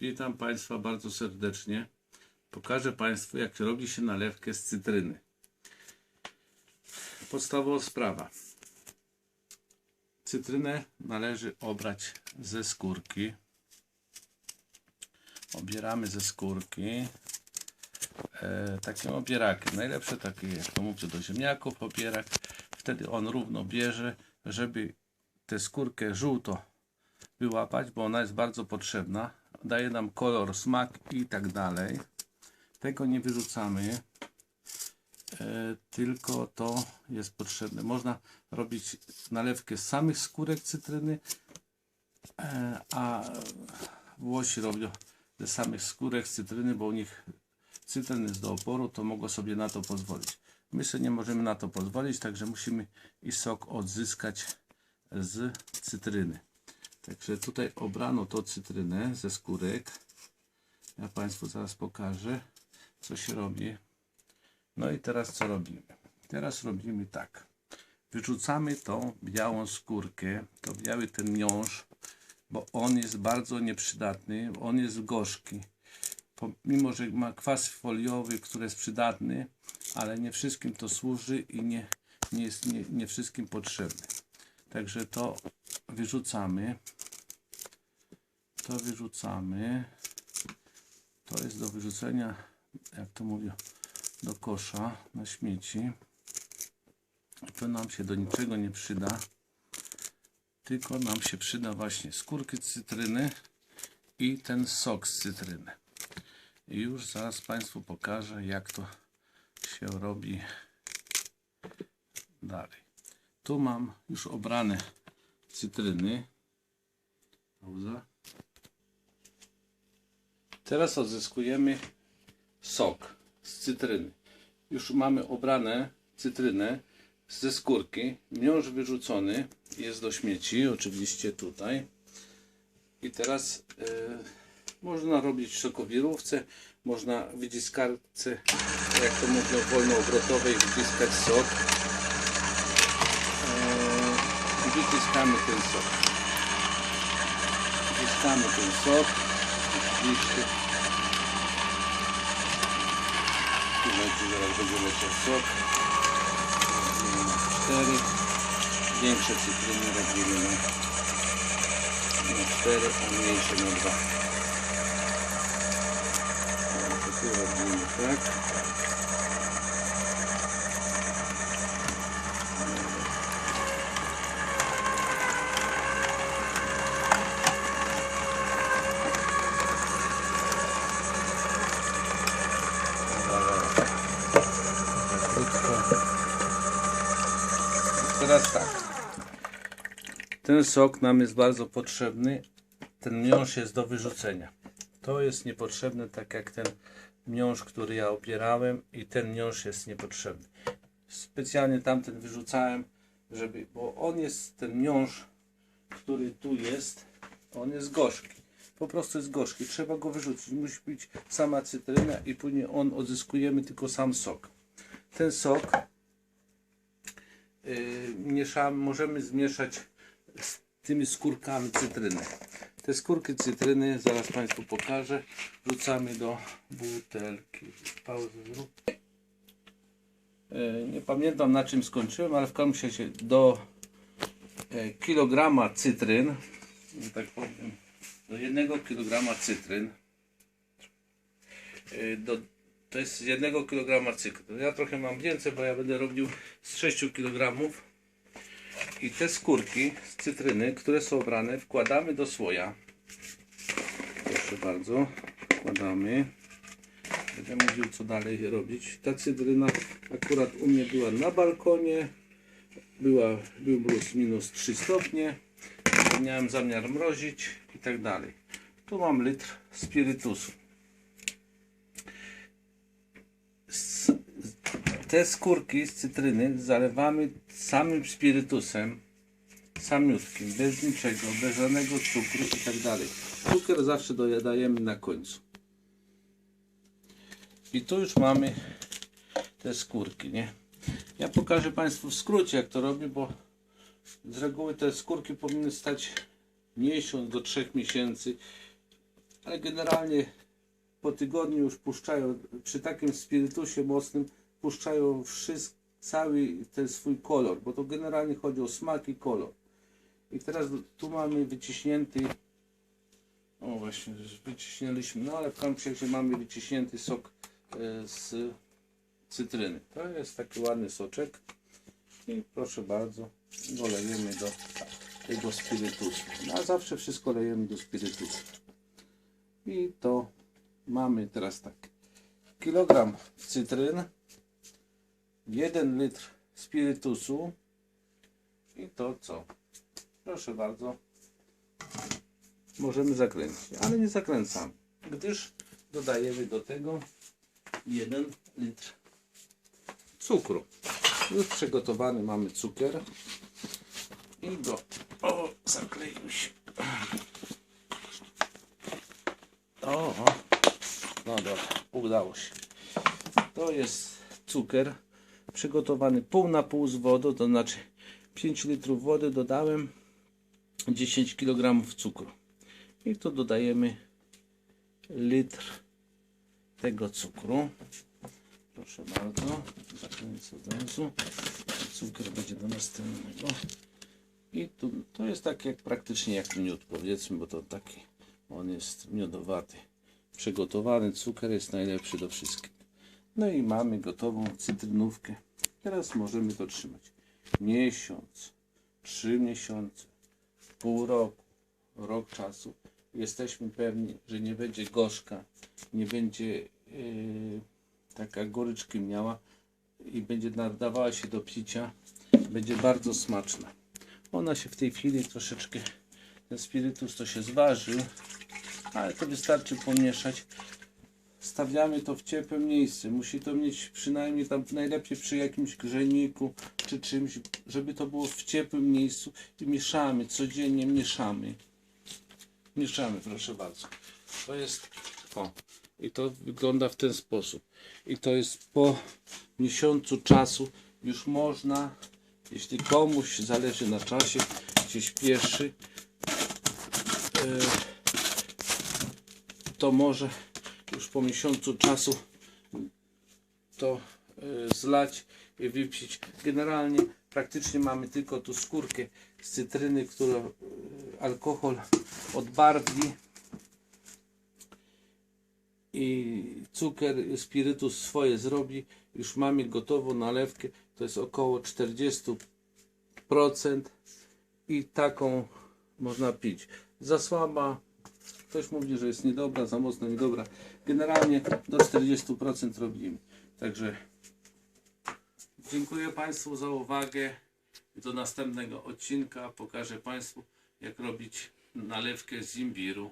Witam Państwa bardzo serdecznie. Pokażę Państwu, jak robi się nalewkę z cytryny. Podstawowa sprawa. Cytrynę należy obrać ze skórki. Obieramy ze skórki e, takim obierakiem. Najlepsze takie, jak to mówię, do ziemniaków obierak. Wtedy on równo bierze, żeby tę skórkę żółto wyłapać, bo ona jest bardzo potrzebna. Daje nam kolor, smak i tak dalej. Tego nie wyrzucamy, e, tylko to jest potrzebne. Można robić nalewkę z samych skórek cytryny, e, a Włosi robią ze samych skórek cytryny, bo u nich cytryn jest do oporu, to mogą sobie na to pozwolić. My sobie nie możemy na to pozwolić, także musimy i sok odzyskać z cytryny. Także tutaj obrano to cytrynę ze skórek. Ja Państwu zaraz pokażę, co się robi. No i teraz co robimy? Teraz robimy tak. Wyrzucamy tą białą skórkę, to biały ten miąższ, bo on jest bardzo nieprzydatny, on jest gorzki. Pomimo, że ma kwas foliowy, który jest przydatny, ale nie wszystkim to służy i nie, nie jest nie, nie wszystkim potrzebny. Także to wyrzucamy. To wyrzucamy. To jest do wyrzucenia, jak to mówię, do kosza na śmieci. To nam się do niczego nie przyda. Tylko nam się przyda właśnie skórki cytryny i ten sok z cytryny. I już zaraz Państwu pokażę, jak to się robi dalej. Tu mam już obrane cytryny. Pauza. Teraz odzyskujemy sok z cytryny. Już mamy obrane cytrynę ze skórki. Miąższ wyrzucony jest do śmieci, oczywiście tutaj. I teraz e, można robić w sokowirówce, można w wyciskarce, jak to mówią, wolnoobrotowej wyciskać sok. I wyciskamy ten sok. Wyciskamy ten sok. Oczywiście. Tu będzie zaraz będzie leciał sok. Robimy na cztery. Większe cytryny robimy na, na cztery, a mniejsze na dwa. Teraz tak. Ten sok nam jest bardzo potrzebny. Ten miąższ jest do wyrzucenia. To jest niepotrzebne, tak jak ten miąższ, który ja opierałem i ten miąższ jest niepotrzebny. Specjalnie tamten wyrzucałem, żeby, bo on jest, ten miąższ, który tu jest, on jest gorzki. Po prostu jest gorzki. Trzeba go wyrzucić. Musi być sama cytryna i później on odzyskujemy tylko sam sok ten sok mieszamy, możemy zmieszać z tymi skórkami cytryny. Te skórki cytryny, zaraz Państwu pokażę, wrzucamy do butelki. Pauzę zrób. Yy, nie pamiętam na czym skończyłem, ale w każdym razie do yy, kilograma cytryn, tak powiem, do jednego kilograma cytryn, yy, do to jest z jednego kilograma cyklu. Ja trochę mam więcej, bo ja będę robił z 6 kg. I te skórki z cytryny, które są obrane, wkładamy do słoja. Proszę bardzo, wkładamy. Będę mówił, co dalej robić. Ta cytryna akurat u mnie była na balkonie. Była, był plus minus 3 stopnie. Miałem zamiar mrozić i tak dalej. Tu mam litr spirytusu. Te skórki z cytryny zalewamy samym spirytusem, samiutkim, bez niczego, bez żadnego cukru i tak dalej. Cukier zawsze dodajemy na końcu. I tu już mamy te skórki, nie? Ja pokażę Państwu w skrócie jak to robię, bo z reguły te skórki powinny stać miesiąc do trzech miesięcy ale generalnie po tygodniu już puszczają, przy takim spirytusie mocnym, puszczają wszystko, cały ten swój kolor, bo to generalnie chodzi o smak i kolor. I teraz tu mamy wyciśnięty, o właśnie, że wyciśnięliśmy, no ale w razie mamy wyciśnięty sok e, z cytryny. To jest taki ładny soczek i proszę bardzo, go lejemy do tego spirytusu. No, a zawsze wszystko lejemy do spirytusu. I to mamy teraz tak. Kilogram cytryn, 1 litr spirytusu i to co? Proszę bardzo. Możemy zakręcić, ale nie zakręcamy, gdyż dodajemy do tego 1 litr cukru. Już przygotowany mamy cukier i go o, zakleił się. O. no dobra, udało się. To jest cukier przygotowany pół na pół z wodą, to znaczy 5 litrów wody dodałem 10 kg cukru. I tu dodajemy litr tego cukru. Proszę bardzo, zakręcę od razu. Cukier będzie do następnego. I tu, to jest tak jak praktycznie jak miód powiedzmy, bo to taki on jest miodowaty. Przygotowany cukier jest najlepszy do wszystkiego. No i mamy gotową cytrynówkę. Teraz możemy to trzymać miesiąc, trzy miesiące, pół roku, rok czasu. Jesteśmy pewni, że nie będzie gorzka, nie będzie yy, taka goryczki miała i będzie nadawała się do picia. Będzie bardzo smaczna. Ona się w tej chwili troszeczkę, ten spirytus to się zważył, ale to wystarczy pomieszać. Stawiamy to w ciepłe miejsce. Musi to mieć przynajmniej tam najlepiej przy jakimś grzejniku czy czymś, żeby to było w ciepłym miejscu i mieszamy, codziennie mieszamy. Mieszamy, proszę bardzo. To jest, o, i to wygląda w ten sposób. I to jest po miesiącu czasu już można, jeśli komuś zależy na czasie, się śpieszy, e, to może już po miesiącu czasu to e, zlać i wypić. Generalnie praktycznie mamy tylko tu skórkę z cytryny, która e, alkohol odbarwi i cukier, spirytus swoje zrobi. Już mamy gotową nalewkę, to jest około 40% i taką można pić. Za słaba, ktoś mówi, że jest niedobra, za mocno niedobra. Generalnie do 40% robimy. Także dziękuję Państwu za uwagę. Do następnego odcinka pokażę Państwu, jak robić nalewkę z imbiru.